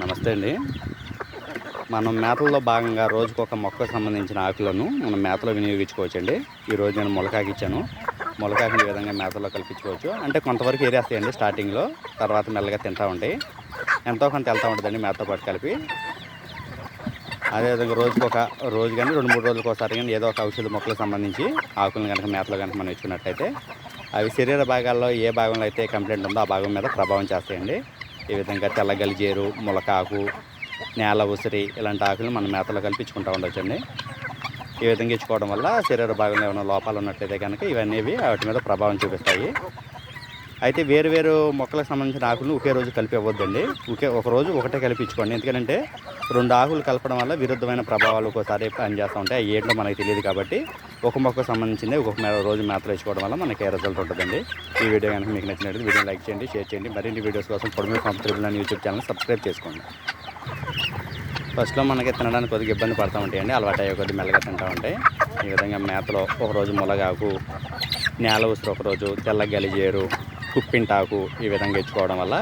నమస్తే అండి. మనం మేతల్లో భాగంగా రోజుకు ఒక మొక్కకు సంబంధించిన ఆకులను మనం మేతలో వినియోగించుకోవచ్చండి. ఈరోజు నేను మొలకాకి ఇచ్చాను. మొలకాకుని ఈ విధంగా మేతలో కల్పించుకోవచ్చు అంటే కొంతవరకు ఏరేస్తాయండి స్టార్టింగ్లో తర్వాత మెల్లగా తింటూ ఉంటాయి. ఎంతో కొంత వెళ్తూ ఉంటుందండి మేతతో పాటు కలిపి. అదేవిధంగా రోజుకు ఒక రోజు కానీ రెండు మూడు రోజులకు ఒకసారి కానీ ఏదో ఒక ఔషధ మొక్కలకు సంబంధించి ఆకులను కనుక మేతలో కనుక మనం ఇచ్చుకున్నట్టయితే అవి శరీర భాగాల్లో ఏ భాగంలో అయితే కంప్లైంట్ ఉందో ఆ భాగం మీద ప్రభావం చేస్తాయండి. ఈ విధంగా తెల్ల గలిజేరు ములకాకు నేల ఉసిరి ఇలాంటి ఆకులు మనం మేతలో కల్పించుకుంటూ ఉండొచ్చండి. ఈ విధంగా ఇచ్చుకోవడం వల్ల శరీర భాగంలో ఏమైనా లోపాలు ఉన్నట్లయితే కనుక ఇవన్నీ వాటి మీద ప్రభావం చూపిస్తాయి. అయితే వేరు వేరు మొక్కలకు సంబంధించిన ఆకులను ఒకే రోజు కలిపి ఇవ్వద్దండి. ఒకే ఒక రోజు ఒకటే కలిపి ఇచ్చుకోండి ఎందుకంటే రెండు ఆకులు కలపడం వల్ల విరుద్ధమైన ప్రభావాలు ఒక్కోసారి పనిచేస్తూ ఉంటాయి. అవి ఏంటో మనకి తెలియదు కాబట్టి ఒక మొక్కకు సంబంధించింది ఒక్కొక్క రోజు మేతలు ఇచ్చుకోవడం వల్ల మనకి రిజల్ట్ ఉంటుందండి. ఈ వీడియో కనుక మీకు నచ్చినట్టు వీడియో లైక్ చేయండి షేర్ చేయండి. మరిన్ని వీడియోస్ కోసం పొడిమి కంఫర్టబుల్ అని యూట్యూబ్ ఛానల్ సబ్స్క్రైబ్ చేసుకోండి. ఫస్ట్లో మనకి తినడానికి కొద్దిగా ఇబ్బంది పడుతూ ఉంటాయండి. అలవాటు అయ్యే కొద్దిగా మెల్లగా తింటూ ఉంటాయి. ఈ విధంగా మేతలో ఒకరోజు ములగాకు నేల ఉసురు ఒకరోజు తెల్ల గలిజేరు కుప్పింటాకు ఈ విధంగా ఇచ్చుకోవడం వల్ల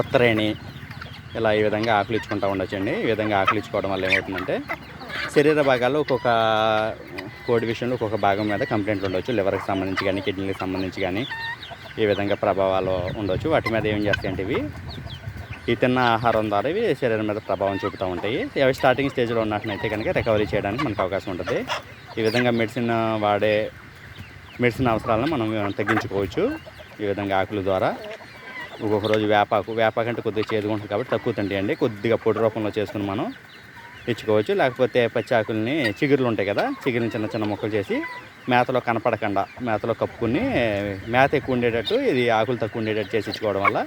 ఉత్తరేణి ఇలా ఈ విధంగా ఆకులు ఇచ్చుకుంటూ ఉండొచ్చండి. ఈ విధంగా ఆకులు ఇచ్చుకోవడం వల్ల ఏమవుతుందంటే శరీర భాగాల్లో ఒక్కొక్క కోడి విషయంలో ఒక్కొక్క భాగం మీద కంప్లైంట్లు ఉండొచ్చు. లివర్కి సంబంధించి కానీ కిడ్నీకి సంబంధించి కానీ ఈ విధంగా ప్రభావాలు ఉండొచ్చు. వాటి మీద ఏం చేస్తాయంటే ఇవి ఈ తిన్న ఆహారం ద్వారా ఇవి శరీరం మీద ప్రభావం చూపుతూ ఉంటాయి. అవి స్టార్టింగ్ స్టేజ్లో ఉన్నట్లయితే కనుక రికవరీ చేయడానికి మనకు అవకాశం ఉంటుంది. ఈ విధంగా మెడిసిన్ వాడే మెడిసిన్ అవసరాలను మనం తగ్గించుకోవచ్చు. ఈ విధంగా ఆకుల ద్వారా ఒక్కొక్క రోజు వేపాకు వేపాకు అంటే కొద్దిగా చేదుగా ఉంటుంది కాబట్టి తక్కువ తింటాయండి కొద్దిగా పొడి రూపంలో చేసుకుని మనం ఇచ్చుకోవచ్చు లేకపోతే పచ్చి ఆకుల్ని చిగురులు ఉంటాయి కదా చిగురిని చిన్న చిన్న ముక్కలు చేసి మేతలో కనపడకుండా మేతలో కప్పుకుని మేత ఎక్కువ ఉండేటట్టు ఇది ఆకులు తక్కువ ఉండేటట్టు చేసి ఇచ్చుకోవడం వల్ల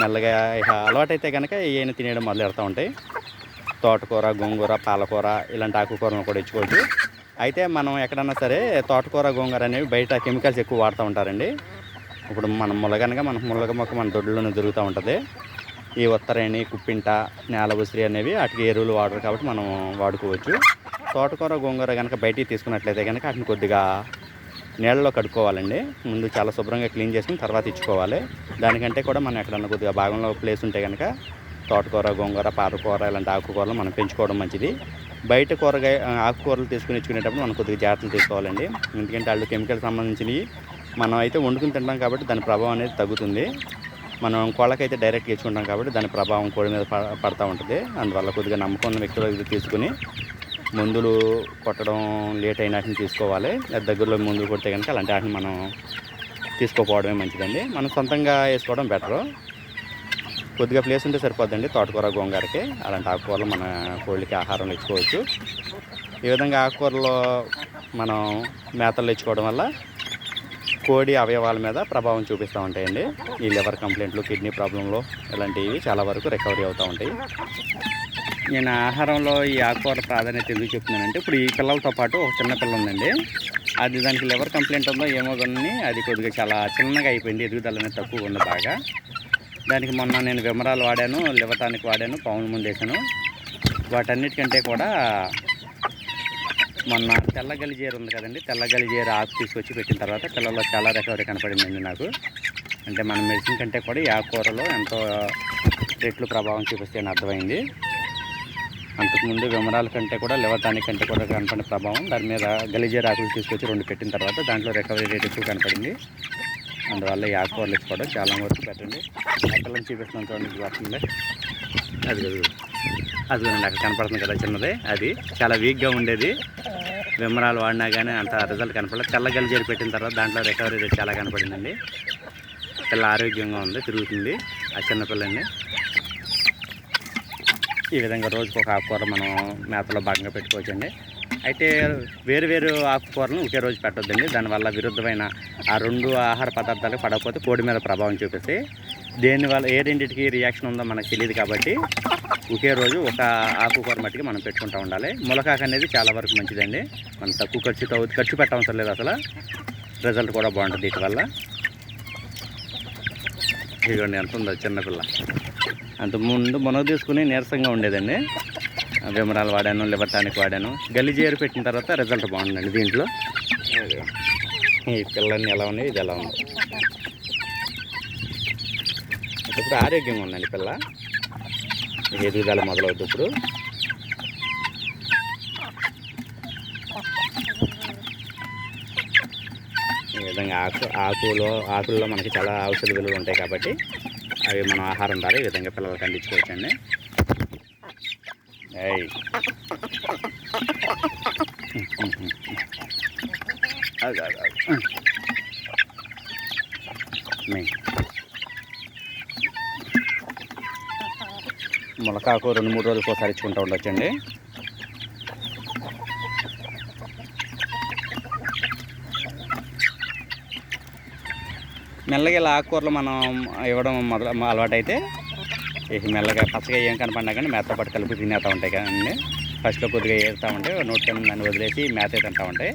మెల్లగా ఇక అలవాటైతే కనుక ఏమైనా తినేయడం మొదలు పెడతా ఉంటాయి. తోటకూర గోంగూర పాలకూర ఇలాంటి ఆకుకూరలు కూడా ఇచ్చుకోవచ్చు. అయితే మనం ఎక్కడన్నా సరే తోటకూర గోంగూర అనేవి బయట కెమికల్స్ ఎక్కువ వాడుతూ ఉంటారండి. ఇప్పుడు మనం ములగనక మన ములగ మొక్క మన దొడ్లోనే దొరుకుతూ ఉంటుంది. ఈ ఉత్తరేణి కుప్పింట నేల ఉసిరి అనేవి వాటికి ఎరువులు వాడరు కాబట్టి మనం వాడుకోవచ్చు. తోటకూర గోంగూర కనుక బయటికి తీసుకున్నట్లయితే కనుక వాటిని కొద్దిగా నీళ్ళలో కడుక్కోవాలండి. ముందు చాలా శుభ్రంగా క్లీన్ చేసుకుని తర్వాత ఇచ్చుకోవాలి. దానికంటే కూడా మనం ఎక్కడన్నా కొద్దిగా భాగంలో ప్లేస్ ఉంటే కనుక తోటకూర గోంగూర పాలకూర ఇలాంటి ఆకుకూరలు మనం పెంచుకోవడం మంచిది. బయట కూరగాయ ఆకుకూరలు తీసుకుని ఇచ్చుకునేటప్పుడు మనం కొద్దిగా జాగ్రత్తలు తీసుకోవాలండి. ఎందుకంటే వాళ్ళు కెమికల్ సంబంధించినవి మనం అయితే వండుకుని తింటాం కాబట్టి దాని ప్రభావం అనేది తగ్గుతుంది. మనం కోళ్ళకైతే డైరెక్ట్ ఇచ్చుకుంటాం కాబట్టి దాని ప్రభావం కోడి మీద పడతా ఉంటుంది. అందువల్ల కొద్దిగా నమ్మకం ఉన్న వ్యక్తుల తీసుకుని మందులు కొట్టడం లేట్ అయిన వాటిని తీసుకోవాలి. లేదా దగ్గరలో మందులు కొడితే కనుక అలాంటి వాటిని మనం తీసుకోపోవడమే మంచిదండి. మనం సొంతంగా వేసుకోవడం బెటరు. కొద్దిగా ప్లేస్ ఉంటే సరిపోద్దండి తోటకూర గోంగూరకి. అలాంటి ఆకుకూరలు మన కోళ్ళకి ఆహారం ఇచ్చుకోవచ్చు. ఈ విధంగా ఆకుకూరలో మనం మేతలు ఇచ్చుకోవడం వల్ల కోడి అవయవాల మీద ప్రభావం చూపిస్తూ ఉంటాయండి. ఈ లివర్ కంప్లైంట్లు కిడ్నీ ప్రాబ్లంలో ఇలాంటివి చాలా వరకు రికవరీ అవుతూ ఉంటాయి. నేను ఆహారంలో ఈ ఆకుకూర ప్రాధాన్యత ఎందుకు చెప్తున్నానంటే ఇప్పుడు ఈ పిల్లలతో పాటు ఒక చిన్న పిల్ల ఉందండి. అది దానికి లివర్ కంప్లైంట్ ఉందో ఏమో కానీ అది కొద్దిగా చాలా చిన్నగా అయిపోయింది ఎదుగుదల అనేది తక్కువ ఉంది బాగా. దానికి మొన్న నేను విమరాలు వాడాను లివర్ టానిక్ వాడాను పౌన్ ముందేశాను వాటన్నిటికంటే కూడా మొన్న తెల్ల గలిజేరు ఉంది కదండి. తెల్ల గలిజేరు ఆకు తీసుకొచ్చి పెట్టిన తర్వాత పిల్లల్లో చాలా రికవరీ కనపడిందండి నాకు. అంటే మన మెడిసిన్ కంటే కూడా ఈ ఆకుకూరలో ఎంతో రెట్లు ప్రభావం చూపిస్తే అర్థమైంది. అంతకుముందు విమరాల కంటే కూడా లివర్ టానిక్ కంటే కూడా కనపడిన ప్రభావం. దాని మీద గలిజేరు ఆకులు తీసుకొచ్చి రెండు పెట్టిన తర్వాత దాంట్లో రికవరీ రేట్ ఎక్కువ కనపడింది. అందువల్ల ఈ ఆకుకూరలు ఇచ్చుకోవడం చాలా వరకు పెట్టండి అక్కలను చూపిస్తున్నాను చూడండి ఇది వస్తుంది అది అది అక్కడ కనపడుతుంది కదా చిన్నది. అది చాలా వీక్గా ఉండేది. విమరాలు వాడినా కానీ అంత రిజల్ట్ కనపడలేదు. తెల్ల గలిజేరు పెట్టిన తర్వాత దాంట్లో రికవరీ రేట్ చాలా కనపడిందండి. పిల్ల ఆరోగ్యంగా ఉంది తిరుగుతుంది ఆ చిన్నపిల్లని ఈ విధంగా రోజుకు ఒక ఆకుకూర మనం మేతలో భాగంగా పెట్టుకోవచ్చండి. అయితే వేరు వేరు ఆకుకూరలను ఒకే రోజు పెట్టొద్దండి. దానివల్ల విరుద్ధమైన ఆ రెండు ఆహార పదార్థాలు పడకపోతే కోడి మీద ప్రభావం చూపిస్తాయి. దేనివల్ల ఏ రెండింటికి రియాక్షన్ ఉందో మనకు తెలియదు కాబట్టి ఒకే రోజు ఒక ఆకుకూర మట్టికి మనం పెట్టుకుంటూ ఉండాలి. ములకాకు అనేది చాలా వరకు మంచిదండి. మనం తక్కువ ఖర్చుతో ఖర్చు పెట్టవసరం లేదు అసలు. రిజల్ట్ కూడా బాగుంటుంది వీటి వల్ల. ఇదిగోండి ఎంత ఉందో చిన్నపిల్ల అంత ముందు మునగ తీసుకుని నీరసంగా ఉండేదండి. విమరాలు వాడాను లివర్ టానిక్ వాడాను గలిజేరు పెట్టిన తర్వాత రిజల్ట్ బాగుందండి దీంట్లో. ఈ పిల్లల్ని ఎలా ఉన్నాయి ఇది ఎలా ఉంది? ఇప్పుడు ఆరోగ్యంగా ఉందండి పిల్ల. ఎదుగుదల మొదలవుతుంది ఇప్పుడు. ఈ విధంగా ఆకు ఆకులో ఆకుల్లో మనకి చాలా ఔషధ విలువలు ఉంటాయి కాబట్టి అవి మనం ఆహారం ద్వారా ఈ విధంగా పిల్లలకు అందించుకోవచ్చండి. అది అది మెయిన్ మొలకాకు రెండు మూడు రోజులకు ఒకసారి ఇచ్చుకుంటూ ఉండొచ్చండి. మెల్లగా ఇలా ఆకుకూరలు మనం ఇవ్వడం మొదలు అలవాటైతే మెల్లగా పచ్చగా ఏం కనపడినా కానీ మేత పాటు కలిపి తినేస్తూ ఉంటాయి కానీ ఫస్ట్లో కొద్దిగా వేస్తూ ఉంటే నోటి కింద దాన్ని వదిలేసి మేత తింటూ ఉంటాయి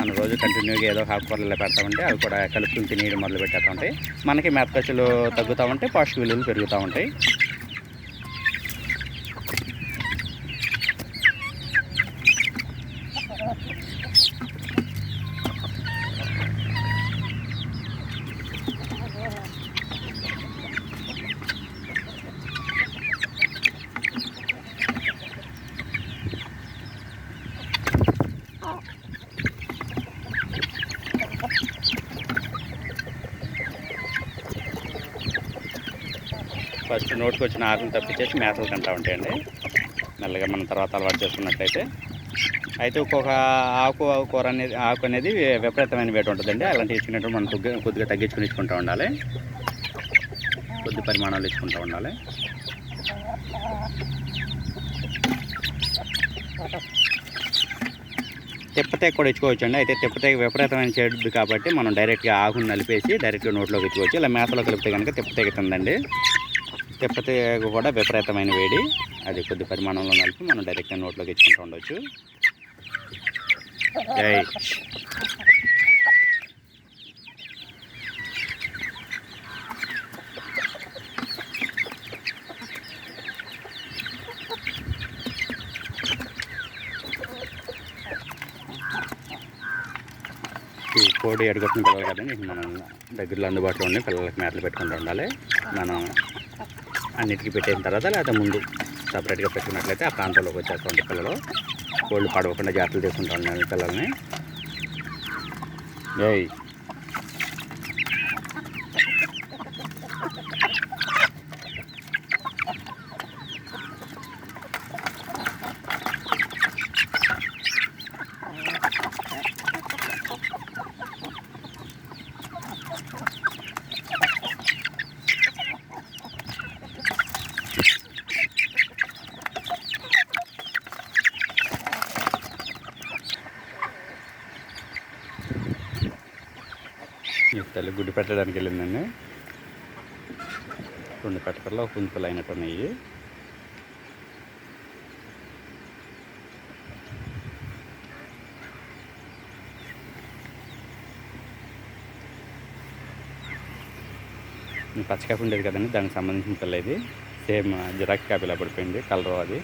మనం రోజు కంటిన్యూగా ఏదో ఆకుకూరలు పెడతా ఉంటే అవి కూడా కలుపుకుని తినేయడం మొదలు పెట్టేస్తూ ఉంటాయి. మనకి మేత ఖర్చులు తగ్గుతూ ఉంటాయి పౌష్టిక విలువలు పెరుగుతూ ఉంటాయి. ఫస్ట్ నోటికి వచ్చిన ఆకును తప్పించేసి మేతలు తింటూ ఉంటాయండి. మెల్లగా మనం తర్వాత అలవాటు చేసుకున్నట్లయితే. అయితే ఒక్కొక్క ఆకు కూర అనేది ఆకు అనేది విపరీతమైన వేట ఉంటుందండి. అలాంటి ఇచ్చినట్టు మనం కొద్దిగా కొద్దిగా తగ్గించుకుని ఇచ్చుకుంటూ ఉండాలి. కొద్ది పరిమాణాలు ఇచ్చుకుంటూ ఉండాలి. తిప్పతేగ కూడా ఇచ్చుకోవచ్చు అండి అయితే తిప్పతేగ విపరీతమైన చెడు కాబట్టి మనం డైరెక్ట్గా ఆకుని నలిపేసి డైరెక్ట్గా నోట్లోకి ఇచ్చుకోవచ్చు. ఇలా మేతలో కలిపితే కనుక తిప్పతేగ తిందండి. తిప్పతి కూడా విపరీతమైన వేడి. అది కొద్ది పరిమాణంలో నలిపి మనం డైరెక్ట్గా నోట్లోకి ఇచ్చుకుంటూ ఉండొచ్చు. కోడి అడుగుతున్న పిల్లలు కదండి మనం దగ్గరలో అందుబాటులో ఉండి పిల్లలకి మేతలు పెట్టుకుంటూ ఉండాలి. మనం అన్నిటికీ పెట్టిన తర్వాత లేకపోతే ముందు సపరేట్గా పెట్టుకున్నట్లయితే ఆ ప్రాంతంలోకి వచ్చేస్తూ పిల్లలు. కోళ్ళు పడవకుండా జాగ్రత్తలు తీసుకుంటూ ఉండాలి పిల్లల్ని. ఏయ్! తల్లి గుడ్డు పెట్టడానికి వెళ్ళిందండి. రెండు పెట్టకల్లో ఒక పుంజుకలు అయినట్టు ఉన్నాయి పచ్చకాపి ఉండేది కదండి దానికి సంబంధించిన పిల్ల ఇది. సేమ్ జిరాక్స్ కాపీలా పడిపోయింది కలరు అది.